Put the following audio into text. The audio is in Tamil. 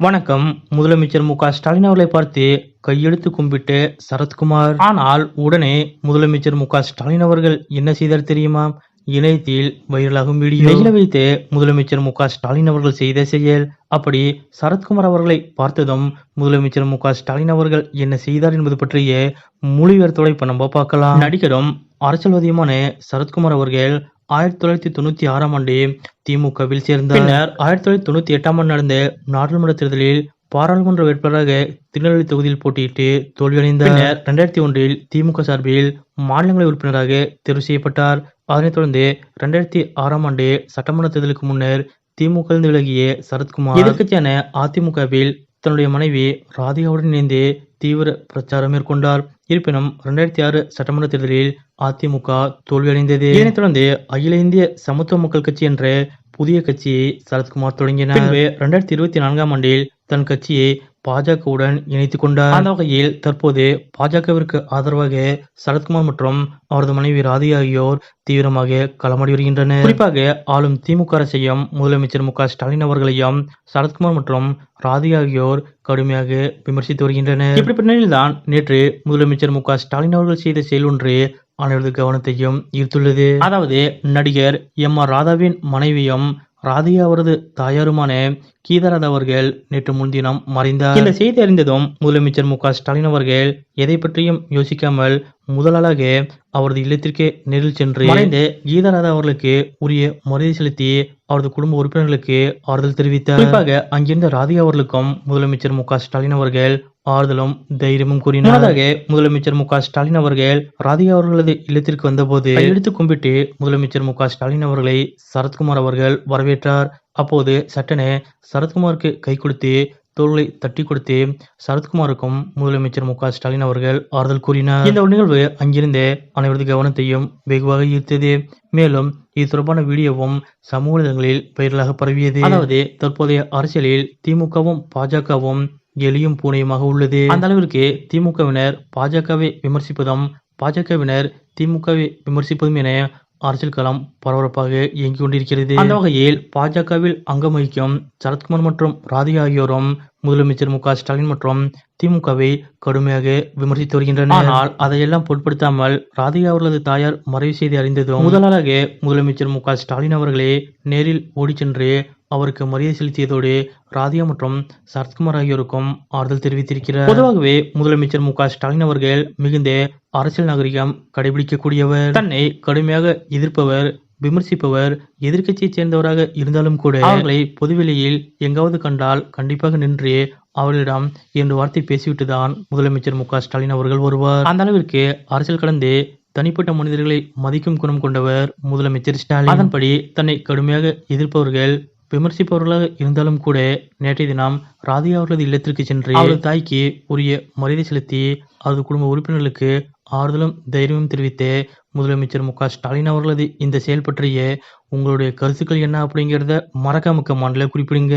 வணக்கம். முதலமைச்சர் மு க ஸ்டாலின் அவர்களை பார்த்து கையெழுத்து கும்பிட்டு சரத்குமார். ஆனால் உடனே முதலமைச்சர் மு க ஸ்டாலின் அவர்கள் என்ன செய்தார் தெரியுமா? இணையத்தில் வைரலாகும் வீடியோ. வைத்து முதலமைச்சர் மு ஸ்டாலின் அவர்கள் செய்த செயல். அப்படி சரத்குமார் அவர்களை பார்த்ததும் முதலமைச்சர் மு ஸ்டாலின் அவர்கள் என்ன செய்தார் என்பது பற்றிய மொழிபெயர்த்தோட இப்ப நம்ம பார்க்கலாம். நடிகரும் அரசியல்வாதியுமான சரத்குமார் அவர்கள் ஆயிரத்தி தொள்ளாயிரத்தி தொண்ணூத்தி ஆறாம் ஆண்டு திமுகவில் சேர்ந்தார். பின்னர் ஆயிரத்தி தொள்ளாயிரத்தி தொண்ணூத்தி எட்டாம் ஆண்டு நடந்த நாடாளுமன்ற தேர்தலில் பாராளுமன்ற வேட்பாளராக திருநெல்வேலி தொகுதியில் போட்டியிட்டு தோல்வியடைந்தார். பின்னர் இரண்டாயிரத்தி ஒன்றில் திமுக சார்பில் மாநிலங்களவை உறுப்பினராக தேர்வு செய்யப்பட்டார். அதனைத் தொடர்ந்து இரண்டாயிரத்தி ஆறாம் ஆண்டு சட்டமன்ற தேர்தலுக்கு முன்னர் திமுக விலகிய சரத்குமார். எதிர்க்கட்சியான அதிமுகவில் தன்னுடைய மனைவி ராதிகாவுடன் இணைந்து தீவிர பிரச்சாரம் மேற்கொண்டார். இருப்பினும் இரண்டாயிரத்தி ஆறு சட்டமன்ற தேர்தலில் அதிமுக தோல்வியடைந்தது. இதனைத் தொடர்ந்து அகில இந்திய சமத்துவ மக்கள் கட்சி என்ற புதிய கட்சியை சரத்குமார் தொடங்கினார். இரண்டாயிரத்தி இருபத்தி நான்காம் ஆண்டில் தன் கட்சியை பாஜகவுடன் இணைத்துக் கொண்டார் அந்த வகையில் தற்போது பாஜகவிற்கு ஆதரவாக சரத்குமார் மற்றும் அவரது மனைவி ராதி ஆகியோர் தீவிரமாக களமாடி வருகின்றனர். குறிப்பாக ஆளும் திமுக அரசையும் முதலமைச்சர் மு ஸ்டாலின் அவர்களையும் சரத்குமார் மற்றும் ராதி ஆகியோர் கடுமையாக விமர்சித்து வருகின்றனர். இப்படிப்பட்ட நிலையில்தான் நேற்று முதலமைச்சர் மு ஸ்டாலின் அவர்கள் செய்த செயல் ஒன்று அனைவரது கவனத்தையும் ஈர்த்துள்ளது. அதாவது நடிகர் எம் ஆர் ராதாவின் மனைவியும் ராதிகா அவரது தாயாருமான கீதராதா அவர்கள் நேற்று முன்தினம் மறைந்தார். இந்த செய்தி அறிந்ததும் முதலமைச்சர் மு ஸ்டாலின் அவர்கள் எதை பற்றியும் யோசிக்காமல் முதலாளாக அவரது இல்லத்திற்கே நேரில் சென்று மறைந்த கீதராதா அவர்களுக்கு உரிய மரியாதை செலுத்தி அவரது குடும்ப உறுப்பினர்களுக்கு ஆறுதல் தெரிவித்தார். குறிப்பாக அங்கிருந்த ராதிகா அவர்களுக்கும் முதலமைச்சர் மு ஸ்டாலின் அவர்கள் ஆறுதலும் தைரியமும் கூறினார் முன்னதாக முதலமைச்சர் மு க ஸ்டாலின் அவர்கள் ராதிகா அவர்களது இல்லத்திற்கு வந்தபோது எடுத்து கும்பிட்டு முதலமைச்சர் மு க ஸ்டாலின் அவர்களை சரத்குமார் அவர்கள் வரவேற்றார். அப்போது சட்டென சரத்குமாருக்கு கை கொடுத்து தோள்களை தட்டி கொடுத்து சரத்குமாருக்கும் முதலமைச்சர் மு க ஸ்டாலின் அவர்கள் ஆறுதல் கூறினார். இந்த ஒரு நிகழ்வு அங்கிருந்த அனைவரது கவனத்தையும் வெகுவாக ஈர்த்தது. மேலும் இது தொடர்பான வீடியோவும் சமூக வலைதளங்களில் வைரலாக பரவியது. அதாவது தற்போதைய அரசியலில் திமுகவும் பாஜகவும் எலியும் பூனையுமாக உள்ளது. அந்த அளவிற்கு திமுகவினர் பாஜகவை விமர்சிப்பதும் பாஜகவினர் திமுகவை விமர்சிப்பதும் என அரசியல் களம் பரபரப்பாக இயங்கிக் கொண்டிருக்கிறது. அந்த வகையில் பாஜகவில் அங்கம் வகிக்கும் சரத்குமார் மற்றும் ராதிகா ஆகியோரும் முதலமைச்சர் மு ஸ்டாலின் மற்றும் திமுகவை கடுமையாக விமர்சித்து வருகின்றனர். ஆனால் அதையெல்லாம் பொருட்படுத்தாமல் ராதிகா அவர்களது தாயார் மறைவு செய்தி அறிந்ததும் முதலாளாக முதலமைச்சர் மு ஸ்டாலின் அவர்களே நேரில் ஓடிச் சென்று அவருக்கு மரியாதை செலுத்தியதோடு ராதிகா மற்றும் சரத்குமார் ஆகியோருக்கும் ஆறுதல் தெரிவித்திருக்கிறார். பொதுவாகவே முதலமைச்சர் மு ஸ்டாலின் அவர்கள் மிகுந்த அரசியல் நாகரிகம் கடைபிடிக்கக்கூடியவர். தன்னை கடுமையாக எதிர்ப்பவர் விமர்சிப்பவர் எதிர்க்கட்சியைச் சேர்ந்தவராக இருந்தாலும் கூட அவர்களை பொதுவெளியில் எங்காவது கண்டால் கண்டிப்பாக நின்று அவர்களிடம் இரண்டு வார்த்தை பேசிவிட்டுதான் முதலமைச்சர் மு ஸ்டாலின் அவர்கள் வருவார். அந்த அளவிற்கு அரசியல் கடந்து தனிப்பட்ட மனிதர்களை மதிக்கும் குணம் கொண்டவர் முதலமைச்சர் ஸ்டாலின். அதன்படி தன்னை கடுமையாக எதிர்ப்பவர்கள் விமர்சிப்பவர்களாக இருந்தாலும் கூட நேற்றைய தினம் ராதிகா அவர்களது இல்லத்திற்கு சென்று அவரது தாய்க்கு உரிய மரியாதை செலுத்தி அவரது குடும்ப உறுப்பினர்களுக்கு ஆறுதலும் தைரியமும் தெரிவித்து முதலமைச்சர் மு க ஸ்டாலின் அவர்களது இந்த செயல் பற்றிய உங்களுடைய கருத்துக்கள் என்ன அப்படிங்கிறத மறக்காம கமாண்டில் குறிப்பிடுங்க.